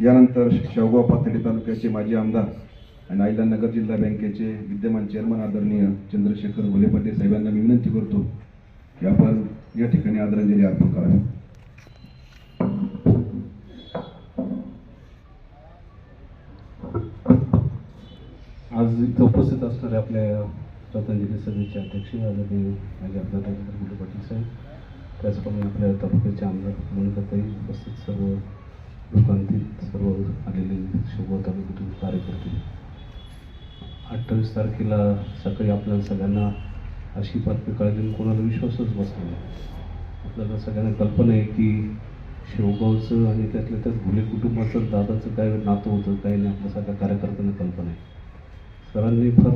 यानंतर शेवगाव पाथर्डी तालुक्याचे माजी आमदार आणि आईलानगर जिल्हा बँकेचे विद्यमान चेअरमन आदरणीय चंद्रशेखर घोले साहेबांना मी विनंती करतो की आपण या ठिकाणी आदरांजली अर्पण करावी. आज इथं उपस्थित असणारे आपल्या श्रद्धांजली सभेचे अध्यक्ष आदरणीय माझे आमदार राजेंद्र पाटील साहेब त्याचप्रमाणे आपल्या तालुक्याचे आमदार मोनिकाताई उपस्थित सर्व लोकांतील सर्व आलेले शिवगाव तालुक्यातील कार्यकर्ते अठ्ठावीस तारखेला सकाळी आपल्याला सगळ्यांना अशी बातमी कळली आणि कोणाला विश्वासच बसला नाही. आपल्याला सगळ्यांना कल्पना आहे की शिवगावचं आणि त्यातल्या त्यात भुले कुटुंबाचं दादाचं काय नातं होतं काय नाही आपल्या सगळ्या कार्यकर्त्यांना कल्पना आहे. सरांनी फार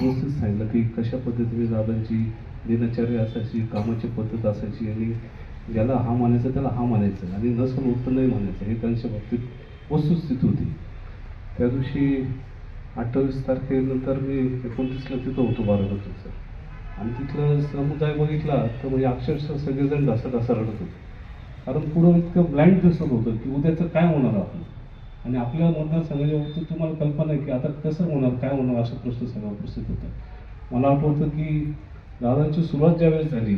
व्यवस्थित सांगितलं की कशा पद्धतीने दादांची दिनचर्या असायची कामाची पद्धत असायची आणि ज्याला हा मानायचा त्याला हा मानायचं आणि नसल उत्तर नाही म्हणायचं. हे त्यांच्या बाबतीत वस्तुस्थिती होती. त्या दिवशी अठ्ठावीस तारखेनंतर मी एकोणतीसला तिथं होतो बारामतीत सर. आणि तिथलं समुदाय बघितला तर म्हणजे अक्षरशः सगळेजण ढसा ढसा रडत होते. कारण पुढं इतकं ब्लाइंड दिसत होतं की उद्याचं काय होणार आपण आणि आपल्या मतदारसंघाच्या बाबतीत तुम्हाला कल्पना आहे की आता कसं होणार काय होणार असा प्रश्न सगळा उपस्थित होता. मला आठवतं की दादांची सुरुवात ज्यावेळेस झाली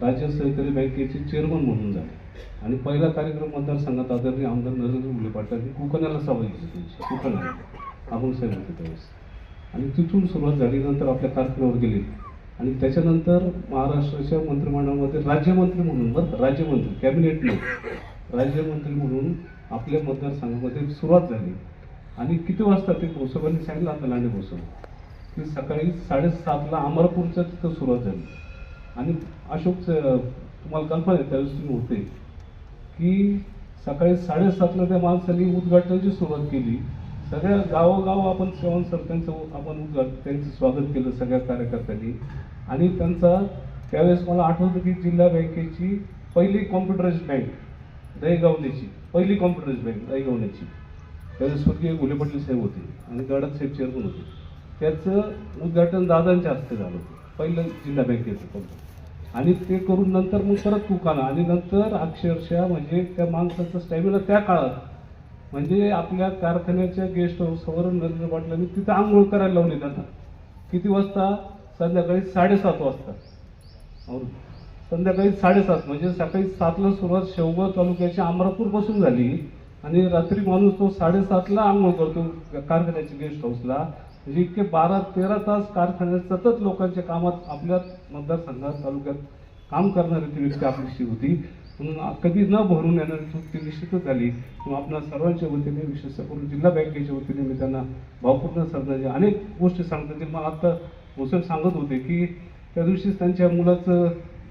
राज्य सहकारी बँकेचे चेअरमन म्हणून झाले. आणि पहिला कार्यक्रम मतदारसंघात आदरणीय आमदार नरेंद्र मुले पाटलांनी कोकणाला सभा घेतली त्यांची कोकणाला. आपण साहेब होते त्यावेळेस. आणि तिथून सुरुवात झाली. नंतर आपल्या कारखान्यावर गेले. आणि त्याच्यानंतर महाराष्ट्राच्या मंत्रिमंडळामध्ये राज्यमंत्री म्हणून बरं राज्यमंत्री कॅबिनेट राज्यमंत्री म्हणून आपल्या मतदारसंघामध्ये सुरुवात झाली. आणि किती वाजता ते भोसबांनी सांगितलं आता लांडे भोसब? की सकाळी साडेसातला अमरापूरच्या तिथं सुरुवात झाली. आणि अशोक तुम्हाला कल्पना आहे त्यावेळेस तुम्ही होते की सकाळी साडेसातला त्या माणसांनी उद्घाटनाची सुरुवात केली. सगळ्या गावोगाव आपण सेवन सर त्यांचं आपण उद्घाट त्यांचं स्वागत केलं सगळ्या कार्यकर्त्यांनी. आणि त्यांचा त्यावेळेस मला आठवतं की जिल्हा बँकेची पहिली कॉम्प्युटराईज बँक दहीगावण्याची पहिली कॉम्प्युटराईज बँक दहीगावण्याची त्यावेळेस स्वर्गीय गुले साहेब होते आणि गडात साहेब चेअरमन होते. त्याचं उद्घाटन दादांच्या हस्ते झालं होतं. पहिलं जिल्हा बँकेचं पण. आणि ते करून नंतर मग परत दुकानं. आणि नंतर अक्षरशः म्हणजे त्या माणसाचा स्टॅमिना त्या काळात. म्हणजे आपल्या कारखान्याच्या गेस्ट हाऊसवर नरेंद्र पाटलांनी तिथं आंघोळ करायला लावली त्यांना किती वाजता? संध्याकाळी साडेसात वाजता. संध्याकाळी साडेसात. म्हणजे सकाळी सातला सुरुवात शेवगाव तालुक्याच्या अमरापूरपासून झाली. आणि रात्री माणूस तो साडेसातला आंघोळ करतो कारखान्याच्या गेस्ट हाऊसला म्हणजे इतके बारा तेरा तास कारखान्यात सतत लोकांच्या कामात आपल्या मतदारसंघात तालुक्यात काम करणारी ती व्यक्ती आपलीशी होती. म्हणून कधी न भरून येणारी चूक ती निश्चितच झाली. किंवा आपल्या सर्वांच्या वतीने विशेष करून जिल्हा बँकेच्या वतीने मी त्यांना भावपूर्ण श्रद्धांजली अनेक गोष्टी सांगतात मला आत्ता भोसले सांगत होते की त्या दिवशीच त्यांच्या मुलाचं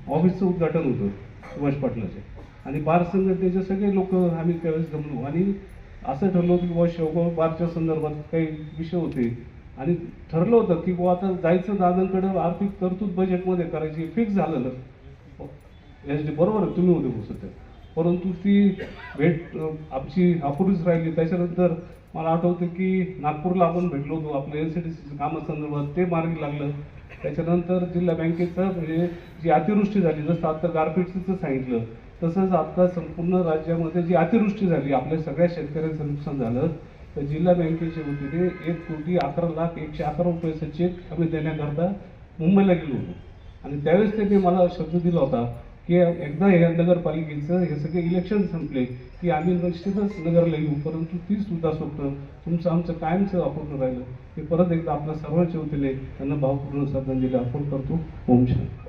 ऑफिसचं उद्घाटन होतं सुभाष पाटलाचे. आणि बार संघटनेचे सगळे लोक आम्ही त्यावेळेस जमलो. आणि असं ठरलो की बुवा शेवगाव बारच्या संदर्भात काही विषय होते. आणि ठरलं होतं की बुवा आता जायचं दादांकडे आर्थिक तरतूद बजेटमध्ये करायची फिक्स झालं ना एस डी बरोबर आहे तुम्ही होते बसत परंतु ती भेट आमची अपुरीच राहिली. त्याच्यानंतर मला आठवतं की नागपूरला आपण भेटलो होतो आपलं एन सी टी सीच्या कामासंदर्भात ते मार्गी लागलं. त्याच्यानंतर जिल्हा बँकेचं म्हणजे जी अतिवृष्टी झाली जसं आता गारपीटचं सांगितलं तसंच आता संपूर्ण राज्यामध्ये जी अतिवृष्टी झाली आपल्या सगळ्या शेतकऱ्यांचं नुकसान झालं. तर जिल्हा बँकेच्या वतीने एक कोटी अकरा लाख एकशे अकरा रुपयाचा चेक आम्ही देण्याकरता मुंबईला गेलो होतो. आणि त्यावेळेस त्यांनी मला शब्द दिला होता की एकदा हे नगरपालिकेचं हे सगळे इलेक्शन संपले की आम्ही निश्चितच नगरला येऊ परंतु ती सुद्धा स्वप्न तुमचं आमचं कायमचं अपूर्ण राहिलं. ते परत एकदा आपल्या सर्वांच्या वतीने त्यांना भावपूर्ण श्रद्धांजली अर्पण करतो. ओम शांती.